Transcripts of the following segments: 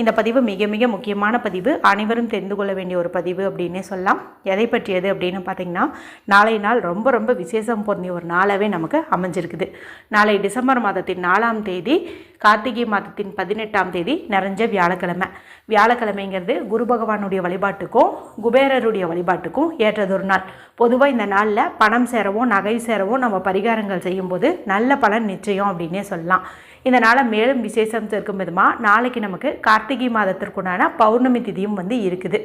இந்த பதிவு மிக மிக முக்கியமான பதிவு. அனைவரும் தெரிந்து கொள்ள வேண்டிய ஒரு பதிவு அப்படின்னே சொல்லலாம். எதை பற்றியது அப்படின்னு பார்த்தீங்கன்னா நாளைய நாள் ரொம்ப ரொம்ப விசேஷம் பொருந்திய ஒரு நாளாகவே நமக்கு அமைஞ்சிருக்குது. நாளை டிசம்பர் மாதத்தின் நாலாம் தேதி கார்த்திகை மாதத்தின் பதினெட்டாம் தேதி நிறைஞ்ச வியாழக்கிழமை. வியாழக்கிழமைங்கிறது குரு பகவானுடைய வழிபாட்டுக்கும் குபேரருடைய வழிபாட்டுக்கும் ஏற்றதொரு நாள். பொதுவாக இந்த நாளில் பணம் சேரவும் நகை சேரவும் நம்ம பரிகாரங்கள் செய்யும்போது நல்ல பலன் நிச்சயம் அப்படின்னே சொல்லலாம். இந்த நாளை மேலும் விசேஷம் சேர்க்கும் விதமாக நாளைக்கு நமக்கு கார்த்திகை கார்த்திகை மாதத்திற்குண்டான பௌர்ணமி திதியும் வந்து இருக்குது.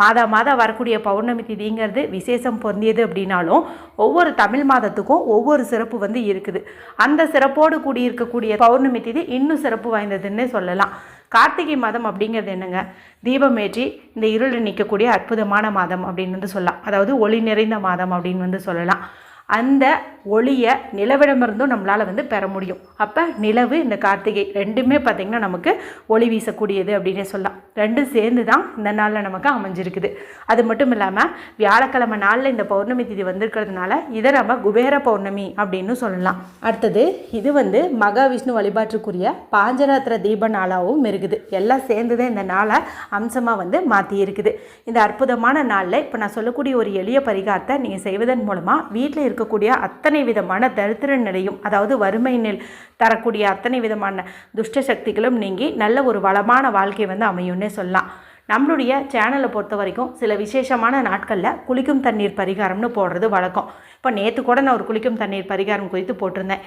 மாதா மாதம் வரக்கூடிய பௌர்ணமி திதிங்கிறது விசேஷம் பொருந்தியது அப்படின்னாலும் ஒவ்வொரு தமிழ் மாதத்துக்கும் ஒவ்வொரு சிறப்பு வந்து இருக்குது. அந்த சிறப்போடு கூடி இருக்கக்கூடிய பௌர்ணமி திதி இன்னும் சிறப்பு வாய்ந்ததுன்னே சொல்லலாம். கார்த்திகை மாதம் அப்படிங்கிறது என்னங்க? தீபமேற்றி இந்த இருளில் நிற்கக்கூடிய அற்புதமான மாதம் அப்படின்னு வந்து சொல்லலாம். அதாவது ஒளி நிறைந்த மாதம் அப்படின்னு வந்து சொல்லலாம். அந்த ஒளியை நிலவிடமிருந்தும் நம்மளால் வந்து பெற முடியும். அப்போ நிலவு இந்த கார்த்திகை ரெண்டுமே பார்த்திங்கன்னா நமக்கு ஒளி வீசக்கூடியது அப்படின்னே சொல்லலாம். ரெண்டும் சேர்ந்து தான் இந்த நாளில் நமக்கு அமைஞ்சிருக்குது. அது மட்டும் இல்லாமல் வியாழக்கிழமை நாளில் இந்த பௌர்ணமி திதி வந்திருக்கிறதுனால இதை நம்ம குபேர பௌர்ணமி அப்படின்னு சொல்லலாம். அடுத்தது இது வந்து மகாவிஷ்ணு வழிபாட்டுக்குரிய பாஞ்சராத்திர தீப நாளாகவும் இருக்குது. எல்லாம் சேர்ந்து தான் இந்த நாளை அம்சமாக வந்து மாற்றி இருக்குது இந்த அற்புதமான நாளில் இப்போ நான் சொல்லக்கூடிய ஒரு எளிய பரிகாரத்தை நீங்கள் செய்வதன் மூலமாக வீட்டில் இருக்கக்கூடிய அத்தனை விதமான தரித்திர நிலையும் அதாவது வறுமை நெல் தரக்கூடிய அத்தனை விதமான துஷ்ட சக்திகளும் நீங்கி நல்ல ஒரு வளமான வாழ்க்கை வந்து அமையும்னே சொல்லலாம். நம்மளுடைய சேனலை பொறுத்த வரைக்கும் சில விசேஷமான நாட்களில் குளிக்கும் தண்ணீர் பரிகாரம்னு போடுறது வழக்கம். இப்போ நேற்று கூட நான் ஒரு குளிக்கும் தண்ணீர் பரிகாரம் குறித்து போட்டிருந்தேன்.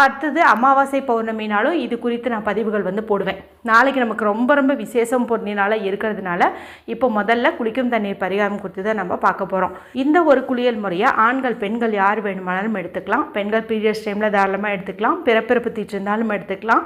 அடுத்தது அமாவாசை பௌர்ணமினாலும் இது குறித்து நான் பதிவுகள் வந்து போடுவேன். நாளைக்கு நமக்கு ரொம்ப ரொம்ப விசேஷம் பொருணினால இருக்கிறதுனால இப்போ முதல்ல குளிக்கும் தண்ணீர் பரிகாரம் குறித்து தான் நம்ம பார்க்க போகிறோம் இந்த ஒரு குளியல் முறையை ஆண்கள் பெண்கள் யார் வேணுமானாலும் எடுத்துக்கலாம். பெண்கள் பீரியட்ஸ் டைமில் தாராளமாக எடுத்துக்கலாம். பிறப்பிறப்பு தீட்டு இருந்தாலும் எடுத்துக்கலாம்.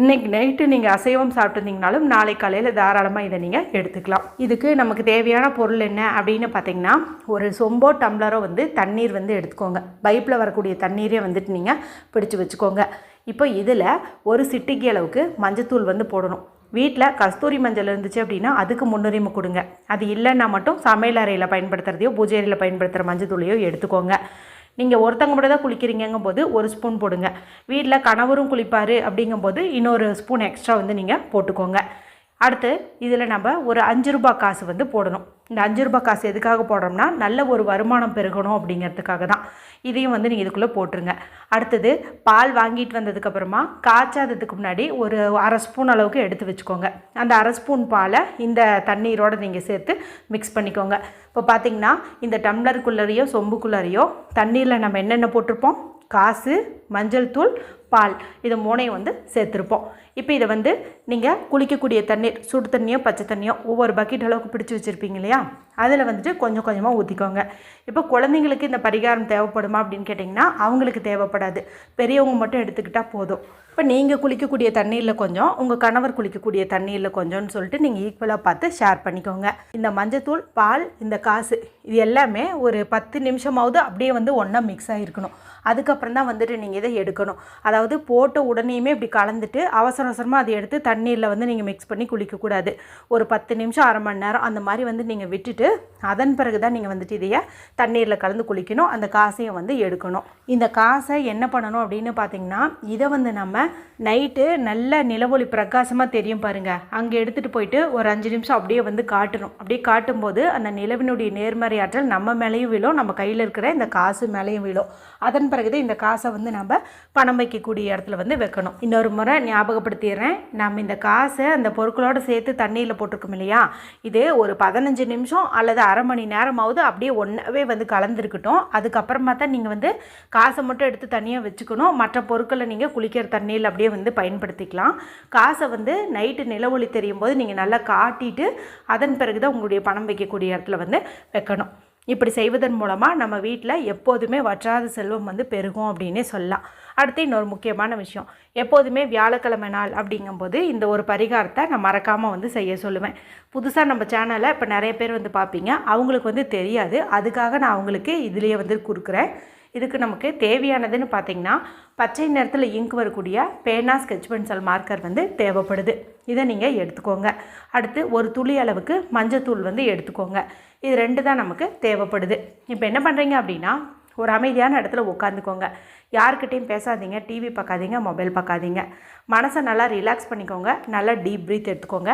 இன்றைக்கி நைட்டு நீங்கள் அசைவம் சாப்பிட்டுருந்தீங்கனாலும் நாளை காலையில் தாராளமாக இதை நீங்கள் எடுத்துக்கலாம். இதுக்கு நமக்கு தேவையான பொருள் என்ன அப்படின்னு பார்த்தீங்கன்னா ஒரு சொம்போ டம்ளரோ வந்து தண்ணீர் வந்து எடுத்துக்கோங்க. பைப்பில் வரக்கூடிய தண்ணீரே வந்துட்டு நீங்கள் பிடிச்சி வச்சுக்கோங்க. இப்போ இதில் ஒரு சிட்டிக்கு அளவுக்கு மஞ்சத்தூள் வந்து போடணும். வீட்டில் கஸ்தூரி மஞ்சள் இருந்துச்சு அப்படின்னா அதுக்கு முன்னுரிமை கொடுங்க. அது இல்லைன்னா மட்டும் சமையல் அறையில் பயன்படுத்துகிறதையோ பூஜை அறையில் பயன்படுத்துகிற மஞ்சத்தூளையோ எடுத்துக்கோங்க. நீங்கள் ஒருத்தங்க மட்டும் தான் குளிக்கிறீங்கங்கும் போது ஒரு ஸ்பூன் போடுங்க. வீட்டில் கணவரும் குளிப்பார் அப்படிங்கும்போது இன்னொரு ஸ்பூன் எக்ஸ்ட்ரா வந்து நீங்கள் போட்டுக்கோங்க. அடுத்து இதில் நம்ம ஒரு அஞ்சு ரூபாய் காசு வந்து போடணும். இந்த அஞ்சு ரூபாய் காசு எதுக்காக போடுறோம்னா நல்ல ஒரு வருமானம் பெருகணும் அப்படிங்கிறதுக்காக தான் இதையும் வந்து நீங்கள் இதுக்குள்ளே போட்டுருங்க. அடுத்தது பால் வாங்கிட்டு வந்ததுக்கப்புறமா காய்ச்சாததுக்கு முன்னாடி ஒரு அரை ஸ்பூன் அளவுக்கு எடுத்து வச்சுக்கோங்க. அந்த அரை ஸ்பூன் பாலை இந்த தண்ணீரோடு நீங்கள் சேர்த்து மிக்ஸ் பண்ணிக்கோங்க. இப்போ பார்த்தீங்கன்னா இந்த டம்ளருக்குள்ளரையோ சொம்புக்குள்ளரையோ தண்ணீரில் நம்ம என்னென்ன போட்டிருப்போம்? காசு மஞ்சள் தூள் பால். இது மூணையும் வந்து சேர்த்துருப்போம். இப்போ இதை வந்து நீங்கள் குளிக்கக்கூடிய தண்ணீர் சுடு தண்ணியோ பச்சை தண்ணியோ ஒவ்வொரு பக்கெட் அளவுக்கு பிடிச்சி வச்சுருப்பீங்க இல்லையா? அதில் வந்துட்டு கொஞ்சம் கொஞ்சமாக ஊற்றிக்கோங்க இப்போ குழந்தைங்களுக்கு இந்த பரிகாரம் தேவைப்படுமா அப்படின்னு கேட்டிங்கன்னா அவங்களுக்கு தேவைப்படாது. பெரியவங்க மட்டும் எடுத்துக்கிட்டால் போதும். இப்போ நீங்கள் குளிக்கக்கூடிய தண்ணீரில் கொஞ்சம் உங்கள் கணவர் குளிக்கக்கூடிய தண்ணீரில் கொஞ்சம்னு சொல்லிட்டு நீங்கள் ஈக்குவலாக பார்த்து ஷேர் பண்ணிக்கோங்க. இந்த மஞ்சத்தூள் பால் இந்த காசு இது எல்லாமே ஒரு பத்து நிமிஷமாவது அப்படியே வந்து ஒன்றா மிக்ஸ் ஆகிருக்கணும் அதுக்கப்புறம் தான் வந்துட்டு நீங்கள் இதை எடுக்கணும். அதாவது போட்ட உடனேயுமே இப்படி கலந்துட்டு அவசர அவசரமாக அதை எடுத்து தண்ணீரில் வந்து நீங்கள் மிக்ஸ் பண்ணி குளிக்கக்கூடாது ஒரு பத்து நிமிஷம் அரை மணி நேரம் அந்த மாதிரி வந்து நீங்கள் விட்டுட்டு அதன் பிறகு தான் நீங்கள் வந்துட்டு இதையே தண்ணீரில் கலந்து குளிக்கணும். அந்த காசையும் வந்து எடுக்கணும். இந்த காசை என்ன பண்ணணும் அப்படின்னு பார்த்தீங்கன்னா இதை வந்து நம்ம நைட்டு நல்ல நிலவொளி பிரகாசமாக தெரியும் பாருங்கள் அங்கே எடுத்துகிட்டு போயிட்டு ஒரு அஞ்சு நிமிஷம் அப்படியே வந்து காட்டணும். அப்படியே காட்டும்போது அந்த நிலவினுடைய நேர்மறை ஆற்றல் நம்ம மேலேயும் விழும். நம்ம கையில் இருக்கிற இந்த காசு மேலேயும் விழும். அதன் பிறகுதான் இந்த காசை வந்து நம்ம பணம் வைக்கக்கூடிய இடத்துல வந்து வைக்கணும். இன்னொரு முறை ஞாபகப்படுத்திடுறேன். நம்ம இந்த காசை அந்த பொருட்களோடு சேர்த்து தண்ணியில் போட்டிருக்கோம் இல்லையா? இது ஒரு பதினஞ்சு நிமிஷம் அல்லது அரை மணி நேரமாவது அப்படியே ஒன்றாவே வந்து கலந்துருக்கட்டும். அதுக்கப்புறமா தான் நீங்கள் வந்து காசை மட்டும் எடுத்து தனியாக வச்சுக்கணும். மற்ற பொருட்களை நீங்கள் குளிக்கிற தண்ணியில் அப்படியே வந்து பயன்படுத்திக்கலாம். காசை வந்து நைட்டு நிலவொளி தெரியும் போது நீங்கள் நல்லா காட்டிட்டு அதன் பிறகு தான் உங்களுடைய பணம் வைக்கக்கூடிய இடத்துல வந்து வைக்கணும். இப்படி செய்வதன் மூலமாக நம்ம வீட்டில் எப்போதுமே வற்றாத செல்வம் வந்து பெருகும் அப்படின்னே சொல்லலாம். அடுத்து இன்னொரு முக்கியமான விஷயம். எப்போதுமே வியாழக்கிழமை நாள் அப்படிங்கும்போது இந்த ஒரு பரிகாரத்தை நான் மறக்காமல் வந்து செய்ய சொல்லுவேன். புதுசாக நம்ம சேனலை இப்போ நிறைய பேர் வந்து பார்ப்பீங்க. அவங்களுக்கு வந்து தெரியாது. அதுக்காக நான் அவங்களுக்கு இதுலேயே வந்து கொடுக்குறேன். இதுக்கு நமக்கு தேவையானதுன்னு பார்த்தீங்கன்னா பச்சை நிறத்தில் இங்க் வரக்கூடிய பேனா ஸ்கெட்ச் பென்சில் மார்க்கர் வந்து தேவைப்படுது. இதை நீங்கள் எடுத்துக்கோங்க. அடுத்து ஒரு துளி அளவுக்கு மஞ்சத்தூள் வந்து எடுத்துக்கோங்க. இது ரெண்டு தான் நமக்கு தேவைப்படுது. இப்போ என்ன பண்ணுறீங்க அப்படின்னா ஒரு அமைதியான இடத்துல உட்காந்துக்கோங்க யாருக்கிட்டேயும் பேசாதீங்க டிவி பார்க்காதீங்க மொபைல் பார்க்காதீங்க. மனசை நல்லா ரிலாக்ஸ் பண்ணிக்கோங்க. நல்லா டீப் ப்ரீத் எடுத்துக்கோங்க.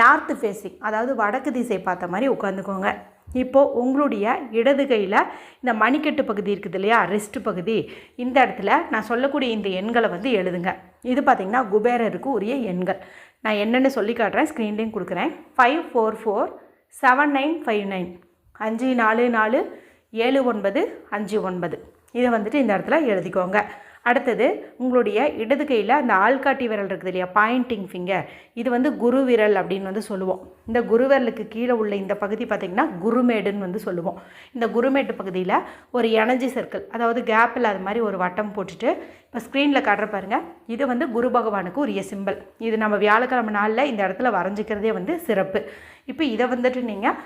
நார்த்து ஃபேஸிங் அதாவது வடக்கு திசை பார்த்த மாதிரி உட்காந்துக்கோங்க இப்போது உங்களுடைய இடது கையில் இந்த மணிக்கட்டு பகுதி இருக்குது இல்லையா? ரெஸ்ட் பகுதி. இந்த இடத்துல நான் சொல்லக்கூடிய இந்த எண்களை வந்து எழுதுங்க. இது பார்த்திங்கன்னா குபேரருக்கு உரிய எண்கள். நான் என்னென்னு சொல்லி காட்டுறேன். ஸ்க்ரீன்லேயும் கொடுக்குறேன். Five four four seven nine five nine அஞ்சு நாலு நாலு ஏழு ஒன்பது அஞ்சு ஒன்பது. இதை வந்துட்டு இந்த இடத்துல எழுதிக்கோங்க. அடுத்தது உங்களுடைய இடது கையில் அந்த ஆள்காட்டி விரல் இருக்குது இல்லையா? பாயிண்டிங் ஃபிங்கர் இது வந்து குரு விரல் அப்படின்னு வந்து சொல்லுவோம். இந்த குரு விரலுக்கு கீழே உள்ள இந்த பகுதி பார்த்திங்கன்னா குருமேடுன்னு வந்து சொல்லுவோம். இந்த குருமேட்டு பகுதியில் ஒரு எனர்ஜி சர்க்கிள் அதாவது கேப் இல்லாத மாதிரி ஒரு வட்டம் போட்டுட்டு இப்போ ஸ்க்ரீனில் காட்டுற பாருங்கள் இது வந்து குரு பகவானுக்கு உரிய சிம்பிள் இது நம்ம வியாழக்கிழமை நாளில் இந்த இடத்துல வரைஞ்சிக்கிறதே வந்து சிறப்பு. இப்போ இதை வந்துட்டு நீங்கள்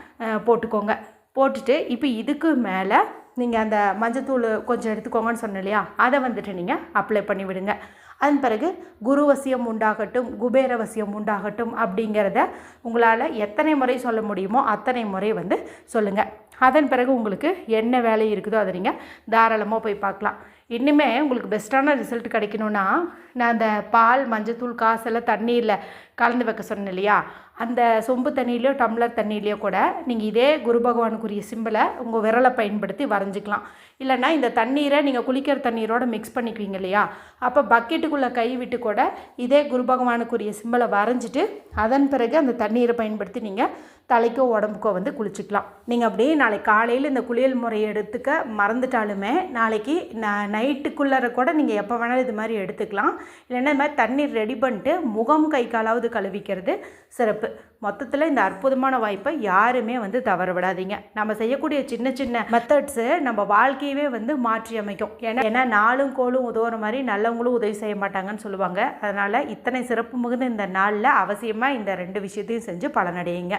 போட்டுக்கோங்க. போட்டுட்டு இப்போ இதுக்கு மேலே நீங்கள் அந்த மஞ்சத்தூள் கொஞ்சம் எடுத்துக்கோங்கன்னு சொன்னேன் இல்லையா அதை வந்துட்டு நீங்கள் அப்ளை பண்ணி விடுங்க. அதன் பிறகு குருவசியம் உண்டாகட்டும் குபேரவசியம் உண்டாகட்டும் அப்படிங்கிறத உங்களால் எத்தனை முறை சொல்ல முடியுமோ அத்தனை முறை வந்து சொல்லுங்கள் அதன் பிறகு உங்களுக்கு என்ன வேலை இருக்குதோ அதை நீங்கள் தாராளமாக போய் பார்க்கலாம். இன்னுமே உங்களுக்கு பெஸ்ட்டான ரிசல்ட் கிடைக்கணுன்னா நான் அந்த பால் மஞ்சத்தூள் காசெல்லாம் தண்ணீரில் கலந்து வைக்க சொன்னேன் இல்லையா? அந்த சொம்பு தண்ணியிலையோ டம்ளர் தண்ணியிலையோ கூட நீங்கள் இதே குரு பகவானுக்குரிய சிம்பிளை உங்கள் விரலை பயன்படுத்தி வரைஞ்சிக்கலாம். இல்லைன்னா இந்த தண்ணீரை நீங்கள் குளிக்கிற தண்ணீரோட மிக்ஸ் பண்ணிக்குவீங்க இல்லையா? அப்போ பக்கெட்டுக்குள்ளே கை விட்டு கூட இதே குரு பகவானுக்குரிய சிம்பிளை வரைஞ்சிட்டு அதன் பிறகு அந்த தண்ணீரை பயன்படுத்தி நீங்கள் தலைக்கோ உடம்புக்கோ வந்து குளிச்சுக்கலாம். நீங்கள் அப்படியே நாளைக்கு காலையில் இந்த குளியல் முறையை எடுத்துக்க மறந்துட்டாலுமே நாளைக்கு ந நைட்டுக்குள்ளார கூட நீங்கள் எப்போ வேணாலும் இது மாதிரி எடுத்துக்கலாம். இல்லைன்னா இது மாதிரி தண்ணீர் ரெடி பண்ணிட்டு முகம் கை காலாவது கழுவிக்கிறது சிறப்பு. மொத்தத்தில் இந்த அற்புதமான வாய்ப்பை யாருமே வந்து தவற விடாதீங்க. நம்ம செய்யக்கூடிய சின்ன சின்ன மெத்தட்ஸு நம்ம வாழ்க்கையவே வந்து மாற்றி அமைக்கும். ஏன்னா ஏன்னா நாளும் கோலும் உதவுற மாதிரி நல்லவங்களும் உதவி செய்ய மாட்டாங்கன்னு சொல்லுவாங்க. அதனால் இத்தனை சிறப்பு மிகுந்த இந்த நாளில் அவசியமாக இந்த ரெண்டு விஷயத்தையும் செஞ்சு பலனடையுங்க.